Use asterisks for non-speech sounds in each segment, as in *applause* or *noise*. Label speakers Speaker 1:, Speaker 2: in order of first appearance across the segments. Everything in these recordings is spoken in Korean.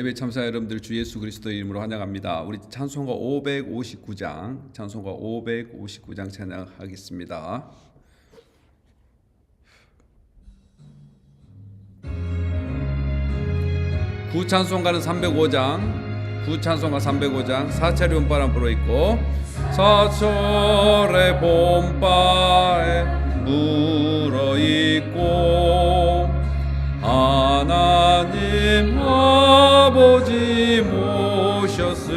Speaker 1: 예배 참사 여러분들 주 예수 그리스도 이름으로 환영합니다. 우리 찬송가 559장, 찬송가 559장 찬양하겠습니다. 구 찬송가는 305장, 구 찬송가 305장, 사철이 봄바람 불어 있고 사철의 봄바에 불어 있고 하나님 아버지 모셨으니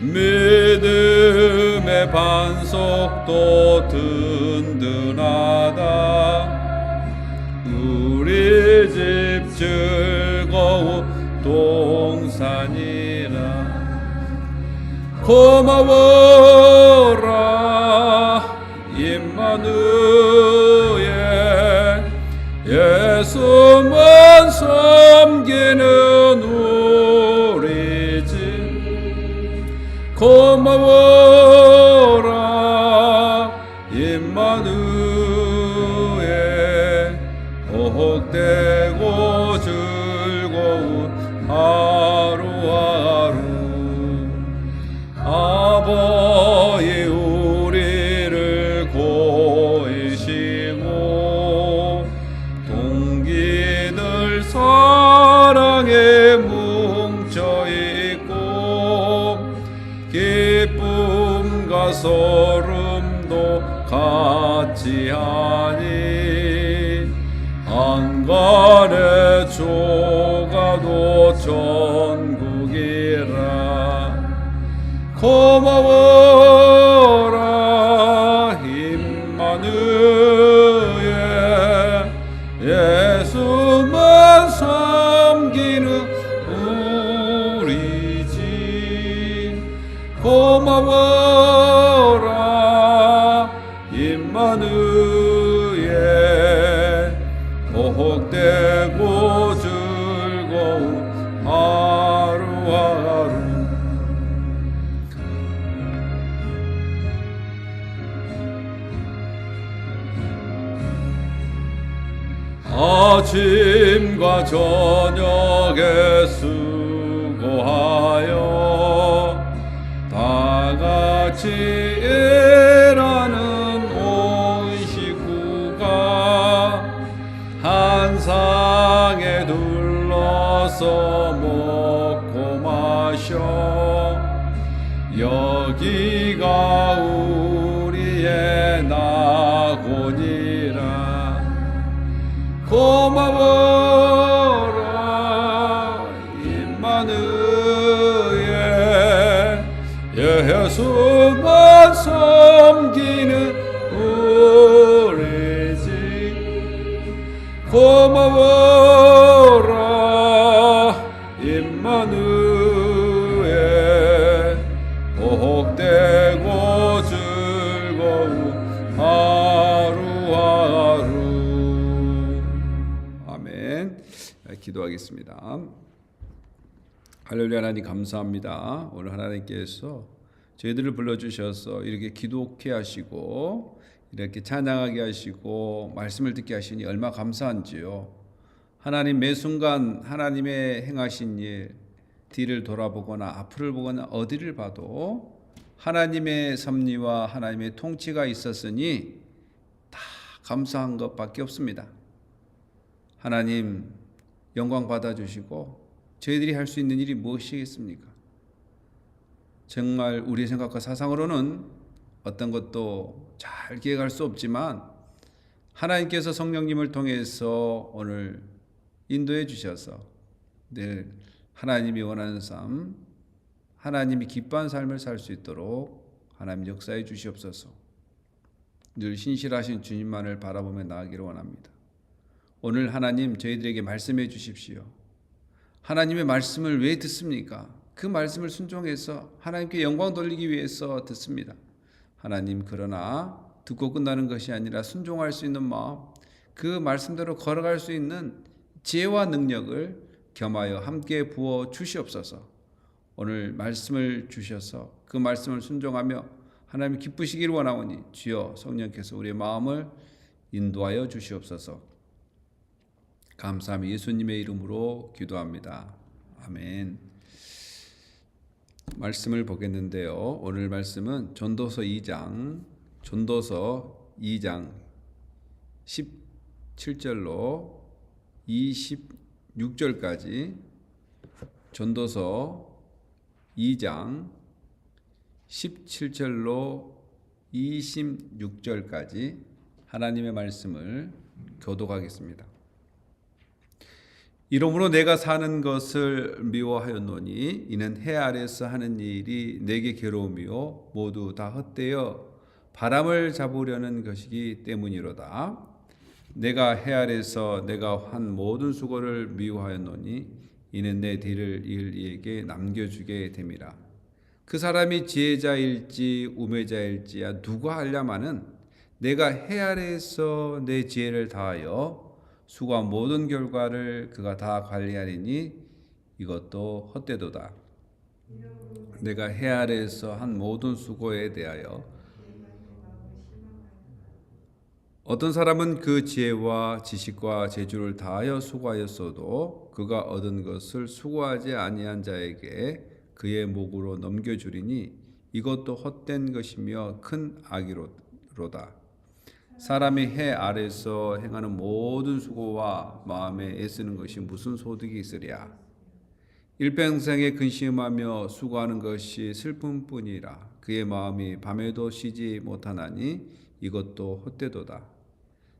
Speaker 1: 믿음의 반석도 든든하다. 우리 집 즐거운 동산이라. 고마워라 임마누 고 아침과 저녁에 수고하여 다 같이 일하는 온 식구가 한 상에 둘러서 먹고 마셔. 여기가 우리의 낙원이라 고마워라 임마누엘. 예수만 섬기는 우리 집. 고마워 기도하겠습니다. 할렐루야 하나님 감사합니다. 오늘 하나님께서 저희들을 불러주셔서 이렇게 기도케 하시고 이렇게 찬양하게 하시고 말씀을 듣게 하시니 얼마 감사한지요? 하나님 매 순간 하나님의 행하신 일 뒤를 돌아보거나 앞을 보거나 어디를 봐도 하나님의 섭리와 하나님의 통치가 있었으니 다 감사한 것밖에 없습니다. 하나님 영광 받아주시고 저희들이 할 수 있는 일이 무엇이겠습니까? 정말 우리 생각과 사상으로는 어떤 것도 잘 기획할 수 없지만 하나님께서 성령님을 통해서 오늘 인도해 주셔서 늘 하나님이 원하는 삶, 하나님이 기뻐한 삶을 살 수 있도록 하나님 역사해 주시옵소서. 늘 신실하신 주님만을 바라보며 나아가기를 원합니다. 오늘 하나님 저희들에게 말씀해 주십시오. 하나님의 말씀을 왜 듣습니까? 그 말씀을 순종해서 하나님께 영광 돌리기 위해서 듣습니다. 하나님 그러나 듣고 끝나는 것이 아니라 순종할 수 있는 마음, 그 말씀대로 걸어갈 수 있는 지혜와 능력을 겸하여 함께 부어 주시옵소서. 오늘 말씀을 주셔서 그 말씀을 순종하며 하나님 기쁘시길 원하오니 주여 성령께서 우리의 마음을 인도하여 주시옵소서. 감사함이 예수님의 이름으로 기도합니다. 아멘. 말씀을 보겠는데요. 오늘 말씀은 전도서 2장, 전도서 2장 17절로 26절까지 전도서 2장 17절로 26절까지 하나님의 말씀을 교독하겠습니다. 이러므로 내가 사는 것을 미워하였노니 이는 해 아래서 하는 일이 내게 괴로움이요 모두 다 헛되어 바람을 잡으려는 것이기 때문이로다. 내가 해 아래서 내가 한 모든 수고를 미워하였노니 이는 내 뒤를 이을 이에게 남겨주게 됨이라. 그 사람이 지혜자일지 우매자일지야 누가 알려마는 내가 해 아래에서 내 지혜를 다하여 수고한 모든 결과를 그가 다 관리하리니 이것도 헛되도다. 내가 해 아래에서 한 모든 수고에 대하여 어떤 사람은 그 지혜와 지식과 재주를 다하여 수고하였어도 그가 얻은 것을 수고하지 아니한 자에게 그의 목으로 넘겨주리니 이것도 헛된 것이며 큰 악이로다. 사람이 해 아래서 행하는 모든 수고와 마음에 애쓰는 것이 무슨 소득이 있으랴? 일평생에 근심하며 수고하는 것이 슬픔뿐이라. 그의 마음이 밤에도 쉬지 못하나니 이것도 헛되도다.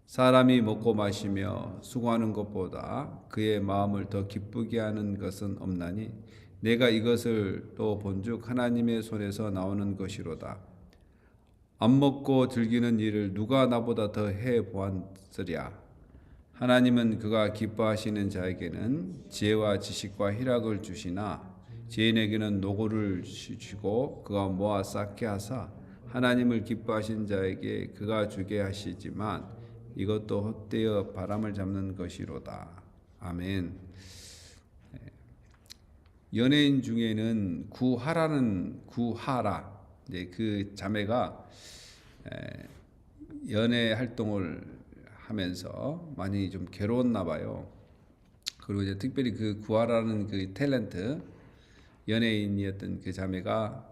Speaker 1: 사람이 먹고 마시며 수고하는 것보다 그의 마음을 더 기쁘게 하는 것은 없나니 내가 이것을 또 본즉 하나님의 손에서 나오는 것이로다. 안 먹고 즐기는 일을 누가 나보다 더 해 보았으랴. 하나님은 그가 기뻐하시는 자에게는 지혜와 지식과 희락을 주시나 죄인에게는 노고를 주시고 그가 모아 쌓게 하사 하나님을 기뻐하신 자에게 그가 주게 하시지만 이것도 헛되어 바람을 잡는 것이로다. 아멘. 연예인 중에는 구하라는 구하라 이제 그 자매가 연애 활동을 하면서 많이 좀 괴로웠나 봐요. 그리고 이제 특별히 그 구하라는 그 탤런트 연예인이었던 그 자매가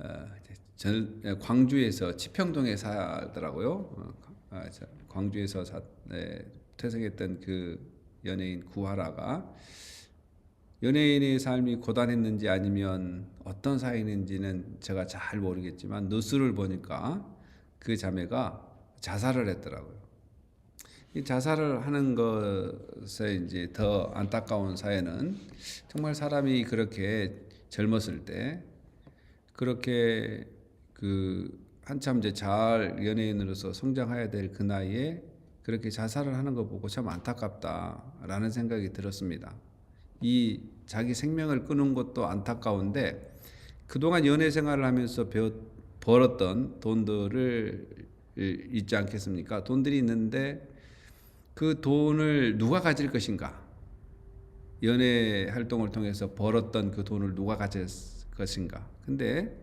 Speaker 1: 어, 전, 광주에서 치평동에 살더라고요. 어, 아, 광주에서 사, 네, 퇴생했던 그 연예인 구하라가 연예인의 삶이 고단했는지 아니면 어떤 사이인지는 제가 잘 모르겠지만 뉴스를 보니까 그 자매가 자살을 했더라고요. 이 자살을 하는 것에 이제 더 안타까운 사연은 정말 사람이 그렇게 젊었을 때 그렇게 그 한참 이제 잘 연예인으로서 성장해야 될 그 나이에 그렇게 자살을 하는 거 보고 참 안타깝다라는 생각이 들었습니다. 이 자기 생명을 끊은 것도 안타까운데 그동안 연애 생활을 하면서 배웠, 벌었던 돈들을 있지 않겠습니까? 돈들이 있는데 그 돈을 누가 가질 것인가? 연애 활동을 통해서 벌었던 그 돈을 누가 가질 것인가? 근데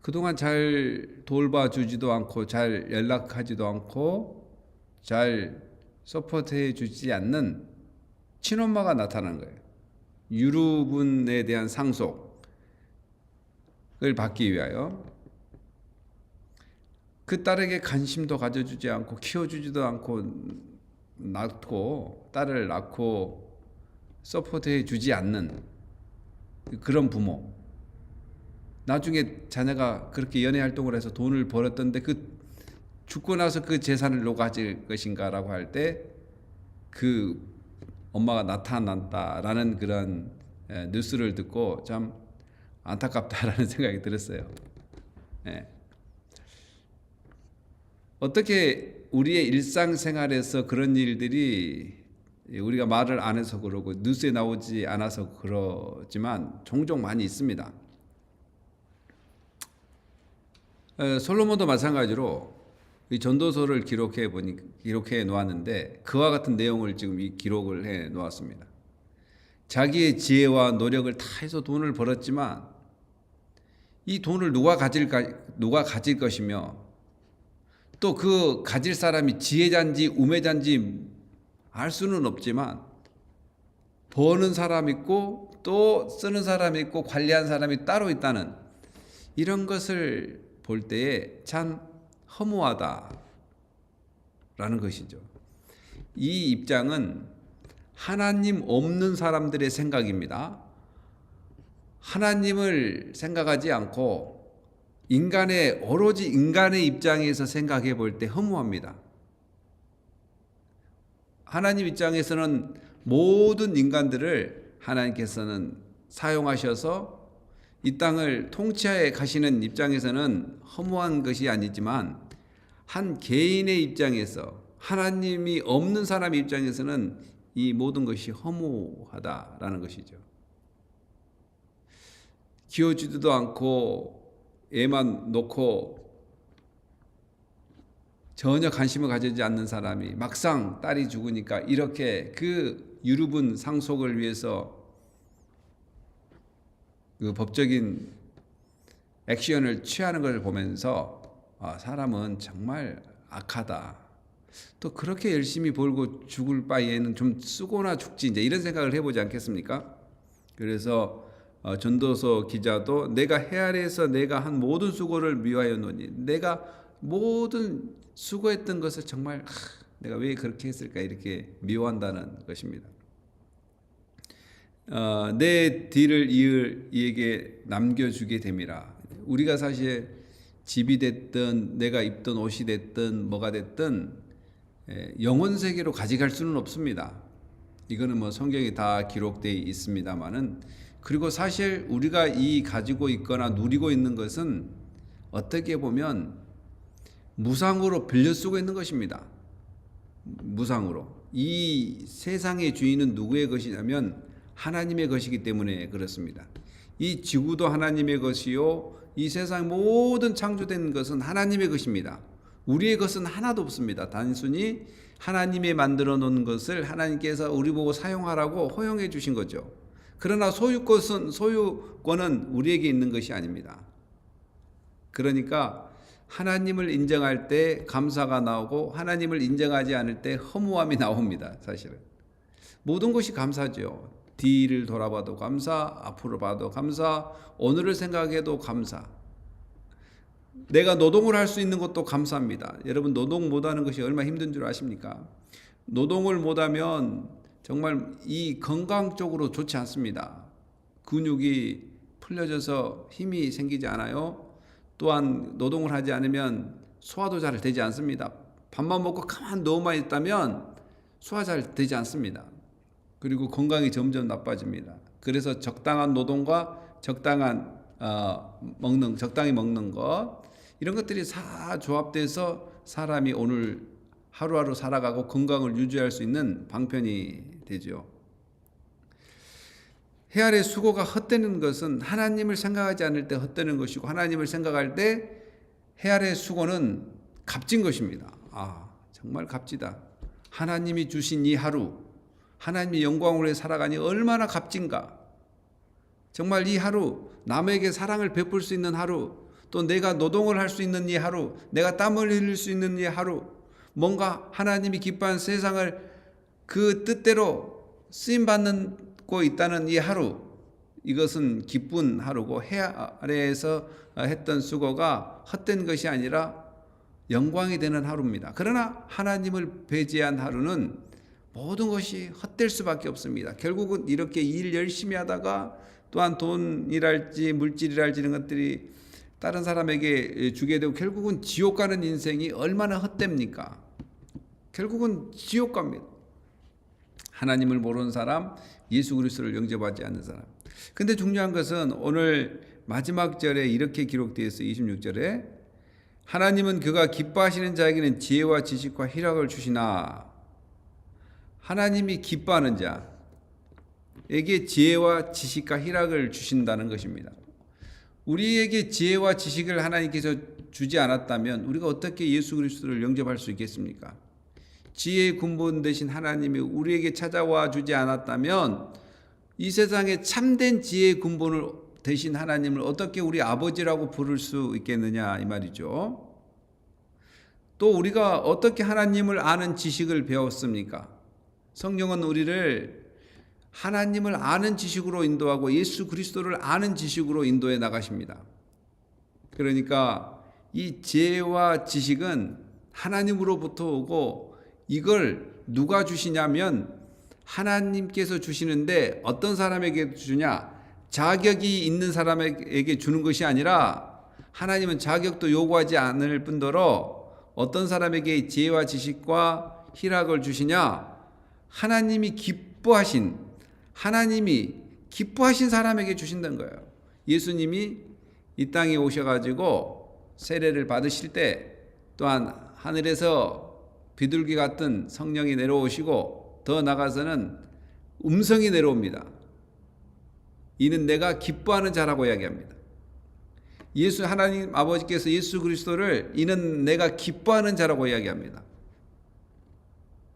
Speaker 1: 그동안 잘 돌봐주지도 않고 잘 연락하지도 않고 잘 서포트해 주지 않는 친엄마가 나타난 거예요. 유루분에 대한 상속을 받기 위하여 그 딸에게 관심도 가져주지 않고 키워주지도 않고 낳고 딸을 낳고 서포트해 주지 않는 그런 부모. 나중에 자녀가 그렇게 연애 활동을 해서 돈을 벌었던데 그 죽고 나서 그 재산을 가질 것인가라고 할 때 그 엄마가 나타났다라는 그런 뉴스를 듣고 참 안타깝다라는 *laughs* 생각이 들었어요. 예. 어떻게 우리의 일상생활에서 그런 일들이 우리가 말을 안 해서 그러고 뉴스에 나오지 않아서 그러지만 종종 많이 있습니다. 솔로몬도 마찬가지로 이 전도서를 기록해 보니 기록해 놓았는데 그와 같은 내용을 지금 이 기록을 해 놓았습니다. 자기의 지혜와 노력을 다 해서 돈을 벌었지만 이 돈을 누가 가질까 누가 가질 것이며 또 그 가질 사람이 지혜자인지 우매자인지 알 수는 없지만 버는 사람 있고 또 쓰는 사람 있고 관리한 사람이 따로 있다는 이런 것을 볼 때에 참 허무하다라는 것이죠. 이 입장은 하나님 없는 사람들의 생각입니다. 하나님을 생각하지 않고 인간의 오로지 인간의 입장에서 생각해 볼 때 허무합니다. 하나님 입장에서는 모든 인간들을 하나님께서는 사용하셔서 이 땅을 통치하에 가시는 입장에서는 허무한 것이 아니지만 한 개인의 입장에서 하나님이 없는 사람 입장에서는 이 모든 것이 허무하다라는 것이죠. 키워주지도 않고 애만 놓고 전혀 관심을 가지지 않는 사람이 막상 딸이 죽으니까 이렇게 그 유르분 상속을 위해서 그 법적인 액션을 취하는 것을 보면서 아, 사람은 정말 악하다. 또 그렇게 열심히 벌고 죽을 바에는 좀 쓰고나 죽지 이제 이런 생각을 해보지 않겠습니까? 그래서 어, 전도서 기자도 내가 헤아려서 내가 한 모든 수고를 미워하였노니 내가 모든 수고했던 것을 정말 하, 내가 왜 그렇게 했을까 이렇게 미워한다는 것입니다. 어, 내 뒤를 이을 이에게 남겨주게 됨이라. 우리가 사실 집이 됐든 내가 입던 옷이 됐든 뭐가 됐든 에, 영혼 세계로 가져갈 수는 없습니다. 이거는 뭐 성경에 다 기록되어 있습니다만은 그리고 사실 우리가 이 가지고 있거나 누리고 있는 것은 어떻게 보면 무상으로 빌려 쓰고 있는 것입니다. 무상으로. 이 세상의 주인은 누구의 것이냐면 하나님의 것이기 때문에 그렇습니다. 이 지구도 하나님의 것이요. 이 세상 모든 창조된 것은 하나님의 것입니다. 우리의 것은 하나도 없습니다. 단순히 하나님이 만들어 놓은 것을 하나님께서 우리 보고 사용하라고 허용해 주신 거죠. 그러나 소유권은 소유권은 우리에게 있는 것이 아닙니다. 그러니까 하나님을 인정할 때 감사가 나오고 하나님을 인정하지 않을 때 허무함이 나옵니다. 사실은 모든 것이 감사죠. 뒤를 돌아봐도 감사, 앞으로 봐도 감사, 오늘을 생각해도 감사. 내가 노동을 할 수 있는 것도 감사합니다. 여러분 노동 못하는 것이 얼마나 힘든 줄 아십니까? 노동을 못하면 정말 이 건강 쪽으로 좋지 않습니다. 근육이 풀려져서 힘이 생기지 않아요. 또한 노동을 하지 않으면 소화도 잘 되지 않습니다. 밥만 먹고 가만 누워만 있다면 소화 잘 되지 않습니다. 그리고 건강이 점점 나빠집니다. 그래서 적당한 노동과 적당한 어, 먹는 적당히 먹는 것 이런 것들이 다 조합돼서 사람이 오늘 하루하루 살아가고 건강을 유지할 수 있는 방편이 되죠. 헤아의 수고가 헛되는 것은 하나님을 생각하지 않을 때 헛되는 것이고 하나님을 생각할 때 헤아의 수고는 값진 것입니다. 아, 정말 값지다. 하나님이 주신 이 하루, 하나님의 위해 살아가니 얼마나 값진가. 정말 이 하루, 남에게 사랑을 베풀 수 있는 하루, 또 내가 노동을 할 수 있는 이 하루, 내가 땀을 흘릴 수 있는 이 하루, 뭔가 하나님이 기뻐한 세상을 그 뜻대로 쓰임 받고 있다는 이 하루 이것은 기쁜 하루고 해 아래에서 했던 수고가 헛된 것이 아니라 영광이 되는 하루입니다. 그러나 하나님을 배제한 하루는 모든 것이 헛될 수밖에 없습니다. 결국은 이렇게 일 열심히 하다가 또한 돈이랄지 물질이랄지 이런 것들이 다른 사람에게 주게 되고 결국은 지옥 가는 인생이 얼마나 헛됩니까? 결국은 지옥 갑니다. 하나님을 모르는 사람, 예수 그리스도를 영접하지 않는 사람. 근데 중요한 것은 오늘 마지막 절에 이렇게 기록되어 있어 26절에 하나님은 그가 기뻐하시는 자에게는 지혜와 지식과 희락을 주시나 하나님이 기뻐하는 자에게 지혜와 지식과 희락을 주신다는 것입니다. 우리에게 지혜와 지식을 하나님께서 주지 않았다면 우리가 어떻게 예수 그리스도를 영접할 수 있겠습니까? 지혜의 근본 대신 하나님이 우리에게 찾아와 주지 않았다면 이 세상에 참된 지혜의 근본을 대신 하나님을 어떻게 우리 아버지라고 부를 수 있겠느냐 이 말이죠. 또 우리가 어떻게 하나님을 아는 지식을 배웠습니까? 성령은 우리를 하나님을 아는 지식으로 인도하고 예수 그리스도를 아는 지식으로 인도해 나가십니다. 그러니까 이 지혜와 지식은 하나님으로부터 오고 이걸 누가 주시냐면 하나님께서 주시는데 어떤 사람에게 주냐? 자격이 있는 사람에게 주는 것이 아니라 하나님은 자격도 요구하지 않을 뿐더러 어떤 사람에게 지혜와 지식과 희락을 주시냐? 하나님이 기뻐하신 하나님이 기뻐하신 사람에게 주신다는 거예요. 예수님이 이 땅에 오셔가지고 세례를 받으실 때 또한 하늘에서 비둘기 같은 성령이 내려오시고 더 나가서는 음성이 내려옵니다. 이는 내가 기뻐하는 자라고 이야기합니다. 예수 하나님 아버지께서 예수 그리스도를 이는 내가 기뻐하는 자라고 이야기합니다.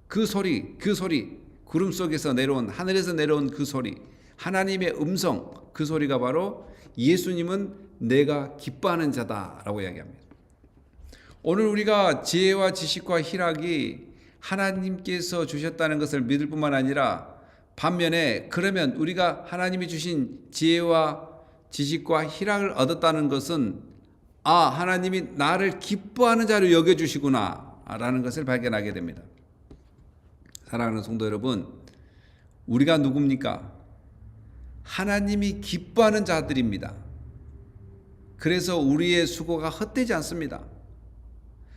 Speaker 1: 그 소리, 그 소리, 구름 속에서 내려온 하늘에서 내려온 그 소리, 하나님의 음성, 그 소리가 바로 예수님은 내가 기뻐하는 자다라고 이야기합니다. 오늘 우리가 지혜와 지식과 희락이 하나님께서 주셨다는 것을 믿을 뿐만 아니라 반면에 그러면 우리가 하나님이 주신 지혜와 지식과 희락을 얻었다는 것은 아, 하나님이 나를 기뻐하는 자로 여겨 주시구나 라는 것을 발견하게 됩니다. 사랑하는 성도 여러분, 우리가 누굽니까? 하나님이 기뻐하는 자들입니다. 그래서 우리의 수고가 헛되지 않습니다.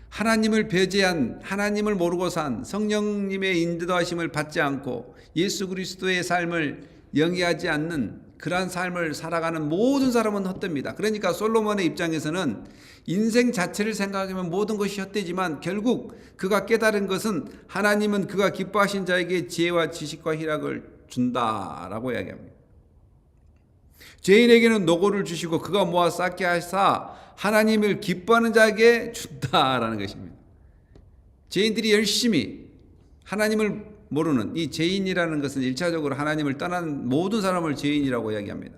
Speaker 1: 하나님을 배제한 하나님을 모르고 산 성령님의 인도하심을 받지 않고 예수 그리스도의 삶을 영위하지 않는 그러한 삶을 살아가는 모든 사람은 헛됩니다. 그러니까 솔로몬의 입장에서는 인생 자체를 생각하면 모든 것이 헛되지만 결국 그가 깨달은 것은 하나님은 그가 기뻐하신 자에게 지혜와 지식과 희락을 준다라고 이야기합니다. 죄인에게는 노고를 주시고 그가 모아 쌓게 하사 하나님을 기뻐하는 자에게 준다라는 것입니다. 죄인들이 열심히 하나님을 모르는 이 죄인이라는 것은 일차적으로 하나님을 떠난 모든 사람을 죄인이라고 이야기합니다.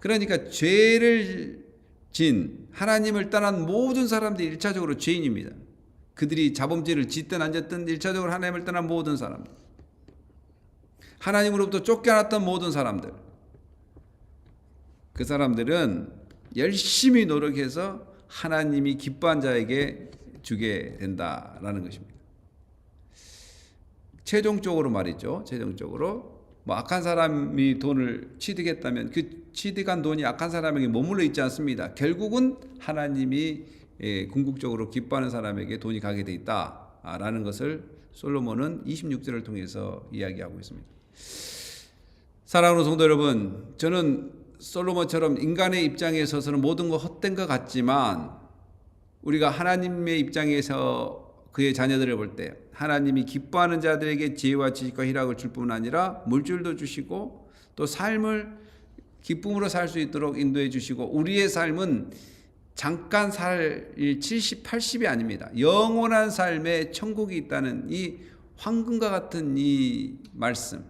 Speaker 1: 그러니까 죄를 진 하나님을 떠난 모든 사람들이 일차적으로 죄인입니다. 그들이 자범죄를 짓든 안 짓든 일차적으로 하나님을 떠난 모든 사람들. 하나님으로부터 쫓겨났던 모든 사람들. 그 사람들은 열심히 노력해서 하나님이 기뻐한 자에게 주게 된다라는 것입니다. 최종적으로 말이죠. 최종적으로 뭐 악한 사람이 돈을 취득했다면 그 취득한 돈이 악한 사람에게 머물러 있지 않습니다. 결국은 하나님이 예, 궁극적으로 기뻐하는 사람에게 돈이 가게 돼 있다라는 것을 솔로몬은 26절을 통해서 이야기하고 있습니다. 사랑하는 성도 여러분, 저는 솔로몬처럼 인간의 입장에 서서는 모든 것 헛된 것 같지만 우리가 하나님의 입장에서 그의 자녀들을 볼 때 하나님이 기뻐하는 자들에게 지혜와 지식과 희락을 줄 뿐 아니라 물질도 주시고 또 삶을 기쁨으로 살 수 있도록 인도해 주시고 우리의 삶은 잠깐 살 70, 80이 아닙니다. 영원한 삶에 천국이 있다는 이 황금과 같은 이 말씀.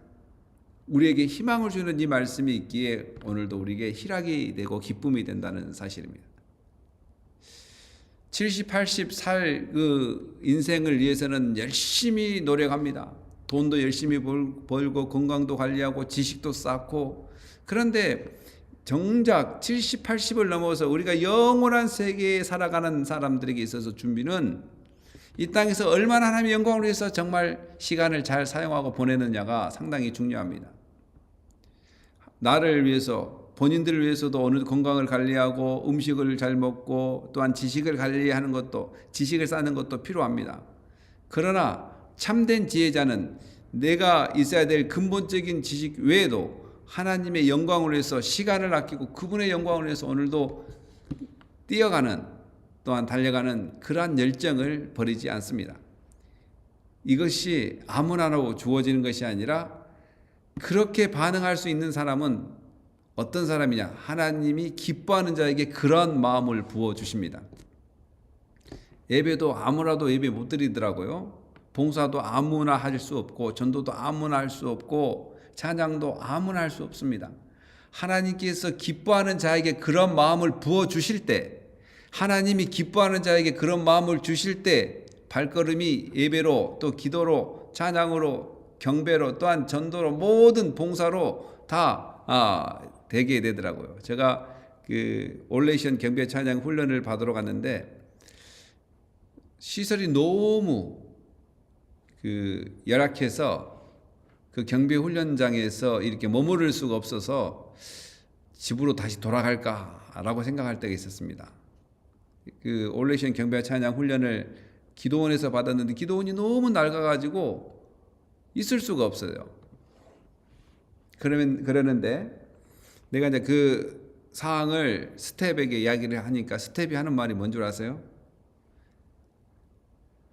Speaker 1: 우리에게 희망을 주는 이 말씀이 있기에 오늘도 우리에게 희락이 되고 기쁨이 된다는 사실입니다. 70, 80살 그 인생을 위해서는 열심히 노력합니다. 돈도 열심히 벌고 건강도 관리하고 지식도 쌓고 그런데 정작 70, 80을 넘어서 우리가 영원한 세계에 살아가는 사람들에게 있어서 준비는 이 땅에서 얼마나 하나님의 영광을 위해서 정말 시간을 잘 사용하고 보내느냐가 상당히 중요합니다. 나를 위해서 본인들을 위해서도 어느 건강을 관리하고 음식을 잘 먹고 또한 지식을 관리하는 것도 지식을 쌓는 것도 필요합니다. 그러나 참된 지혜자는 내가 있어야 될 근본적인 지식 외에도 하나님의 영광을 위해서 시간을 아끼고 그분의 영광을 위해서 오늘도 뛰어가는 또한 달려가는 그러한 열정을 버리지 않습니다. 이것이 아무나로 주어지는 것이 아니라 그렇게 반응할 수 있는 사람은 어떤 사람이냐? 하나님이 기뻐하는 자에게 그런 마음을 부어 주십니다. 예배도 아무라도 예배 못 드리더라고요. 봉사도 아무나 할 수 없고 전도도 아무나 할 수 없고 찬양도 아무나 할 수 없습니다. 하나님께서 기뻐하는 자에게 그런 마음을 부어 주실 때 하나님이 기뻐하는 자에게 그런 마음을 주실 때 발걸음이 예배로 또 기도로 찬양으로 경배로 또한 전도로 모든 봉사로 다 아, 되게 되더라고요. 제가 그 올레이션 경배 찬양 훈련을 받으러 갔는데 시설이 너무 그 열악해서 그 경비 훈련장에서 이렇게 머무를 수가 없어서 집으로 다시 돌아갈까라고 생각할 때가 있었습니다. 그 올레이션 경비 찬양 훈련을 기도원에서 받았는데 기도원이 너무 낡아가지고 있을 수가 없어요. 그러면 그러는데 내가 이제 그 사항을 스텝에게 이야기를 하니까 스텝이 하는 말이 뭔 줄 아세요?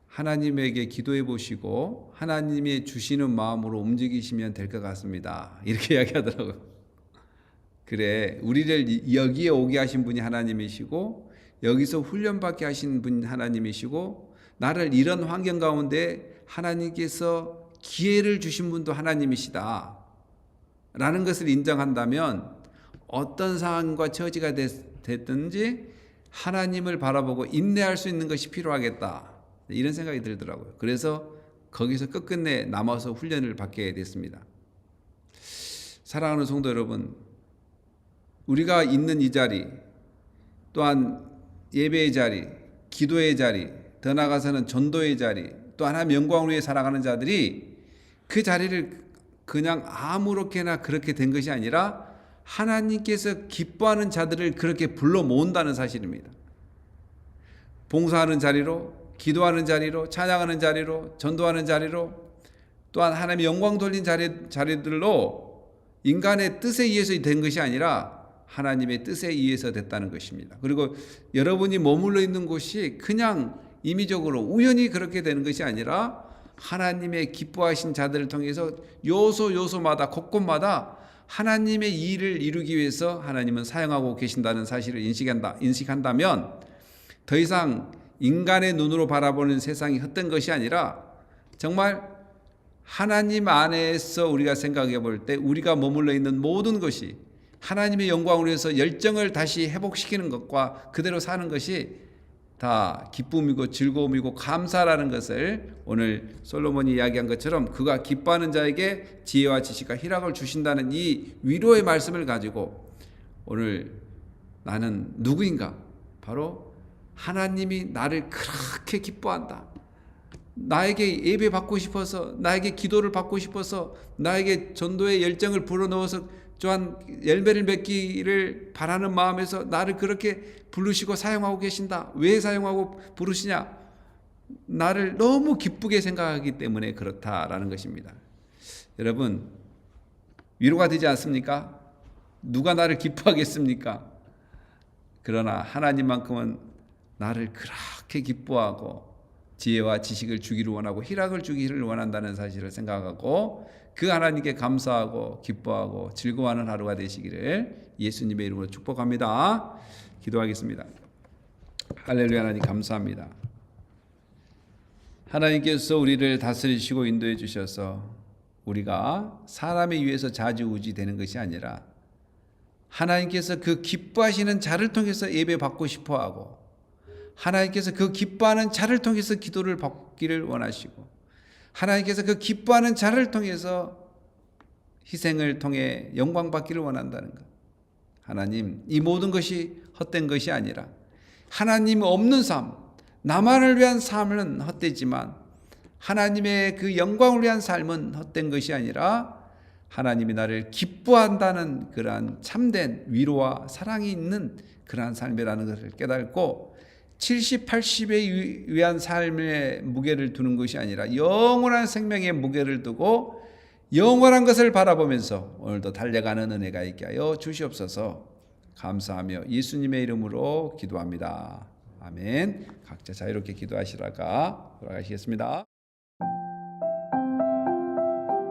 Speaker 1: 하나님에게 기도해 보시고 하나님이 주시는 마음으로 움직이시면 될 것 같습니다. 이렇게 *laughs* 이야기하더라고요. 그래, 우리를 여기에 오게 하신 분이 하나님이시고 여기서 훈련받게 하신 분 하나님이시고 나를 이런 환경 가운데 하나님께서 기회를 주신 분도 하나님이시다. 라는 것을 인정한다면 어떤 상황과 처지가 됐, 됐든지 하나님을 바라보고 인내할 수 있는 것이 필요하겠다. 이런 생각이 들더라고요. 그래서 거기서 끝끝내 남아서 훈련을 받게 됐습니다. 사랑하는 성도 여러분, 우리가 있는 이 자리, 또한 예배의 자리, 기도의 자리, 더 나아가서는 전도의 자리, 또 하나님 영광을 위해 살아가는 자들이 그 자리를 그냥 아무렇게나 그렇게 된 것이 아니라 하나님께서 기뻐하는 자들을 그렇게 불러 모은다는 사실입니다. 봉사하는 자리로, 기도하는 자리로, 찬양하는 자리로, 전도하는 자리로, 또한 하나님의 영광 돌린 자리, 자리들로 인간의 뜻에 의해서 된 것이 아니라 하나님의 뜻에 의해서 됐다는 것입니다. 그리고 여러분이 머물러 있는 곳이 그냥 임의적으로 우연히 그렇게 되는 것이 아니라 하나님의 기뻐하신 자들을 통해서 요소 요소마다 곳곳마다 하나님의 일을 이루기 위해서 하나님은 사용하고 계신다는 사실을 인식한다, 인식한다면 더 이상 인간의 눈으로 바라보는 세상이 헛된 것이 아니라 정말 하나님 안에서 우리가 생각해 볼 때 우리가 머물러 있는 모든 것이 하나님의 영광을 위해서 열정을 다시 회복시키는 것과 그대로 사는 것이 다 기쁨이고 즐거움이고 감사라는 것을 오늘 솔로몬이 이야기한 것처럼 그가 기뻐하는 자에게 지혜와 지식과 희락을 주신다는 이 위로의 말씀을 가지고 오늘 나는 누구인가? 바로 하나님이 나를 그렇게 기뻐한다. 나에게 예배 받고 싶어서, 나에게 기도를 받고 싶어서, 나에게 전도의 열정을 불어넣어서 또한 열매를 맺기를 바라는 마음에서 나를 그렇게 부르시고 사용하고 계신다. 왜 사용하고 부르시냐? 나를 너무 기쁘게 생각하기 때문에 그렇다라는 것입니다. 여러분, 위로가 되지 않습니까? 누가 나를 기뻐하겠습니까? 그러나 하나님만큼은 나를 그렇게 기뻐하고 지혜와 지식을 주기를 원하고 희락을 주기를 원한다는 사실을 생각하고 그 하나님께 감사하고 기뻐하고 즐거워하는 하루가 되시기를 예수님의 이름으로 축복합니다. 기도하겠습니다. 할렐루야 하나님 감사합니다. 하나님께서 우리를 다스리시고 인도해 주셔서 우리가 사람에 의해서 자지우지 되는 것이 아니라 하나님께서 그 기뻐하시는 자를 통해서 예배 받고 싶어 하고 하나님께서 그 기뻐하는 자를 통해서 기도를 받기를 원하시고 하나님께서 그 기뻐하는 자를 통해서 희생을 통해 영광 받기를 원한다는 것. 하나님, 이 모든 것이 헛된 것이 아니라 하나님 없는 삶, 나만을 위한 삶은 헛되지만 하나님의 그 영광을 위한 삶은 헛된 것이 아니라 하나님이 나를 기뻐한다는 그러한 참된 위로와 사랑이 있는 그러한 삶이라는 것을 깨닫고 70, 80에 위한 삶의 무게를 두는 것이 아니라 영원한 생명의 무게를 두고 영원한 것을 바라보면서 오늘도 달려가는 은혜가 있게 하여 주시옵소서 감사하며 예수님의 이름으로 기도합니다. 아멘. 각자 자유롭게 기도하시다가 돌아가시겠습니다.